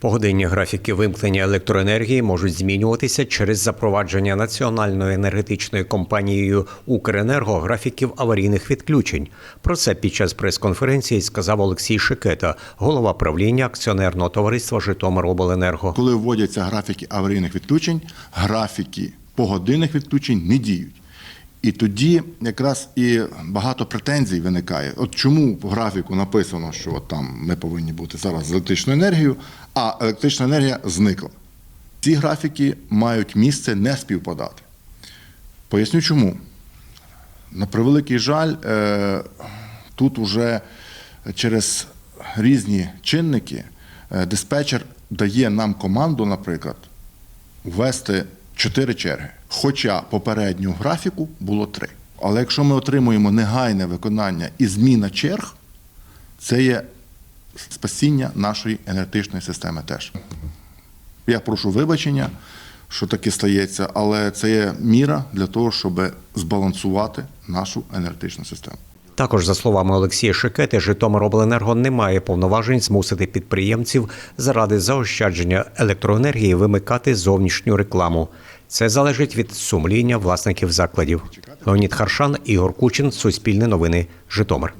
Погодинні графіки вимкнення електроенергії можуть змінюватися через запровадження національною енергетичною компанією Укренерго графіків аварійних відключень. Про це під час прес-конференції сказав Олексій Шикета, голова правління акціонерного товариства Житомиробленерго. Коли вводяться графіки аварійних відключень, графіки погодинних відключень не діють. І тоді якраз і багато претензій виникає. От чому в графіку написано, що от там ми повинні бути зараз з електричною енергією, а електрична енергія зникла. Ці графіки мають місце не співпадати. Поясню чому. На превеликий жаль, е, тут уже через різні чинники е, диспетчер дає нам команду, наприклад, ввести чотири черги. Хоча попереднього графіку було три. Але якщо ми отримуємо негайне виконання і зміна черг, це є спасіння нашої енергетичної системи теж. Я прошу вибачення, що таке стається, але це є міра для того, щоб збалансувати нашу енергетичну систему. Також, за словами Олексія Шикети, Житомиробленерго не має повноважень змусити підприємців заради заощадження електроенергії вимикати зовнішню рекламу. Це залежить від сумління власників закладів. Леонід Харшан, Ігор Кучин, Суспільне новини, Житомир.